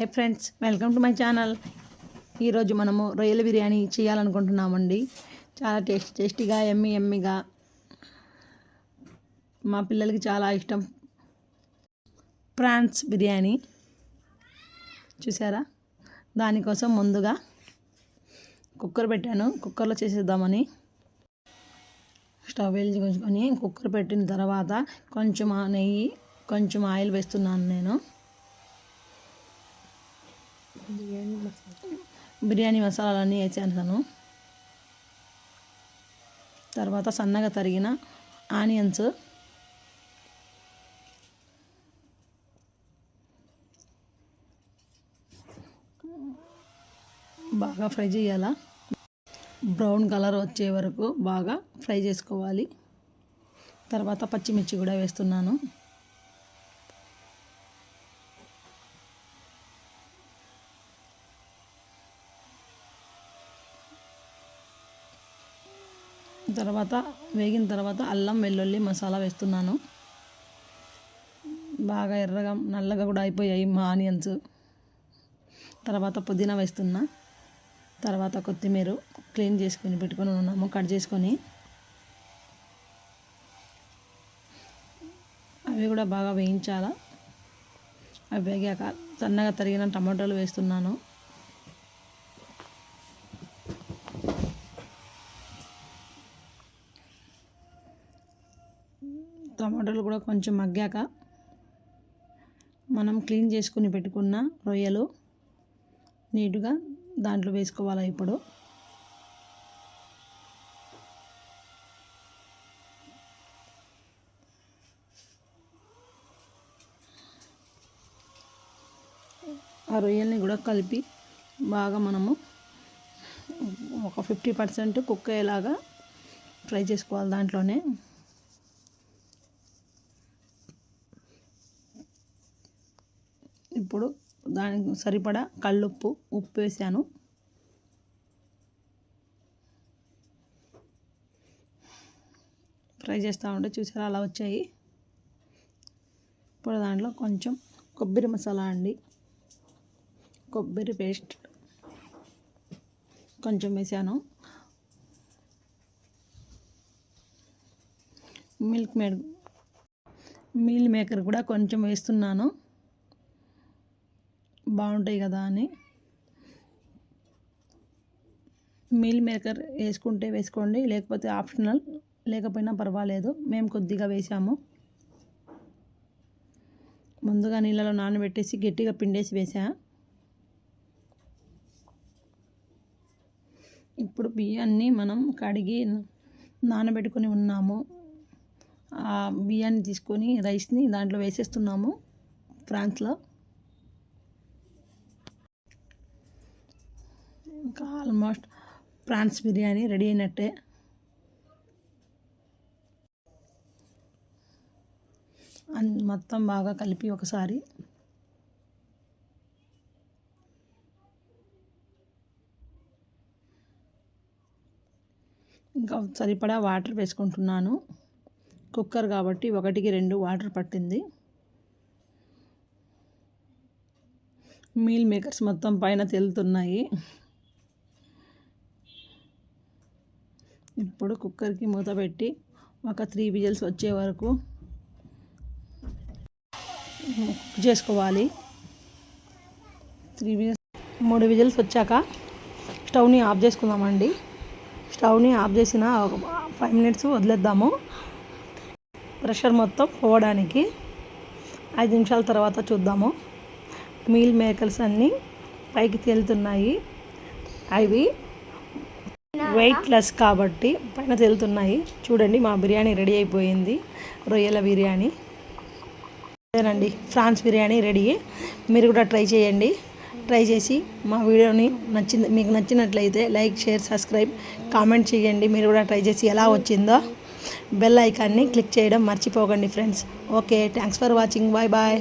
Hi friends welcome to my channel. ఈరోజు మనము రొయ్యల బిర్యానీ చేయాలనుకుంటున్నామండి. చాలా టేస్ట్ టేస్టీగా ఎమ్మి ఎమ్మిగా. మా పిల్లలకి చాలా ఇష్టం. ప్రాన్స్ బిర్యానీ. చూసారా? దానికోసం ముందుగా కుక్కర్ పెట్టాను. కుక్కర్లో చేసేద్దామని. స్టవ్ వెలిగించుకొని కుక్కర్ పెట్టిన తర్వాత కొంచెం నెయ్యి కొంచెం ఆయిల్ వేస్తున్నాను నేను. బిర్యానీ మసాలాలన్నీ వేసాను తర్వాత సన్నగా తరిగిన ఆనియన్స్. బాగా ఫ్రై చేయాలా? బ్రౌన్ కలర్ వచ్చే వరకు బాగా ఫ్రై చేసుకోవాలి. తర్వాత పచ్చిమిర్చి కూడా వేస్తున్నాను. తర్వాత వేగిన తర్వాత అల్లం వెల్లుల్లి మసాలా వేస్తున్నాను. బాగా ఎర్రగా నల్లగా కూడా అయిపోయాయి మా ఆనియన్స్. తర్వాత పుదీనా వేస్తున్నా. తర్వాత కొత్తిమీర క్లీన్ చేసుకొని పెట్టుకొని ఉన్నాము కట్ చేసుకొని. అవి కూడా బాగా వేయించాలా? అవి వేగాక సన్నగా తరిగిన టమాటాలు వేస్తున్నాను. టమాటాలు కూడా కొంచెం మగ్గాక మనం క్లీన్ చేసుకుని పెట్టుకున్న రొయ్యలు నీటుగా దాంట్లో వేసుకోవాలి ఇప్పుడు. ఆ రొయ్యల్ని కూడా కలిపి బాగా మనము ఒక ఫిఫ్టీ పర్సెంట్ కుక్ అయ్యేలాగా ఫ్రై చేసుకోవాలి దాంట్లోనే. ఇప్పుడు దానికి సరిపడా కళ్ళుప్పు ఉప్పు వేసాను. ఫ్రై చేస్తూ ఉంటే చూసారా అలా వచ్చాయి. ఇప్పుడు దాంట్లో కొంచెం కొబ్బరి మసాలా అండి. కొబ్బరి పేస్ట్ కొంచెం వేసాను. మిల్క్ మేడ్ మీల్ మేకర్ కూడా కొంచెం వేస్తున్నాను. బాగుంటాయి కదా అని. మీల్ మేకర్ వేసుకుంటే వేసుకోండి లేకపోతే ఆప్షనల్ లేకపోయినా పర్వాలేదు. మేము కొద్దిగా వేసాము. ముందుగా నీళ్ళలో నానబెట్టేసి గట్టిగా పిండేసి వేసా. ఇప్పుడు బియ్యాన్ని మనం కడిగి నానబెట్టుకొని ఉన్నాము. ఆ బియ్యాన్ని తీసుకొని రైస్ని దాంట్లో వేసేస్తున్నాము ఫ్రాన్స్లో. ఇంకా ఆల్మోస్ట్ ప్రాన్స్ బిర్యానీ రెడీ అయినట్టే. అన్ మొత్తం బాగా కలిపి ఒకసారి. ఇంకా సరిపడా వాటర్ వేసుకుంటున్నాను. కుక్కర్ కాబట్టి ఒకటికి రెండు వాటర్ పట్టింది. మీల్ మేకర్స్ మొత్తం పైన తేలుతున్నాయి. ఇప్పుడు కుక్కర్కి మూత పెట్టి ఒక త్రీ విజిల్స్ వచ్చే వరకు కుక్ చేసుకోవాలి. త్రీ విజిల్స్ మూడు విజిల్స్ వచ్చాక స్టవ్ని ఆఫ్ చేసుకుందామండి. స్టవ్ని ఆఫ్ చేసిన ఒక ఫైవ్ మినిట్స్ వదిలేద్దాము. ప్రెషర్ మొత్తం పోవడానికి ఐదు నిమిషాల తర్వాత చూద్దాము. మీల్ మేకర్స్ అన్నీ పైకి తేలుతున్నాయి. అవి వెయిట్ లెస్ కాబట్టి పైన తెలుతున్నాయి. చూడండి మా బిర్యానీ రెడీ అయిపోయింది. రొయ్యల బిర్యానీ. అదేనండి ఫ్రాన్స్ బిర్యానీ రెడీ. మీరు కూడా ట్రై చేయండి. ట్రై చేసి మా వీడియోని నచ్చింది మీకు నచ్చినట్లయితే లైక్ షేర్ సబ్స్క్రైబ్ కామెంట్ చేయండి. మీరు కూడా ట్రై చేసి ఎలా వచ్చిందో. బెల్ ఐకాన్ని క్లిక్ చేయడం మర్చిపోకండి friends. Okay thanks for watching. Bye bye.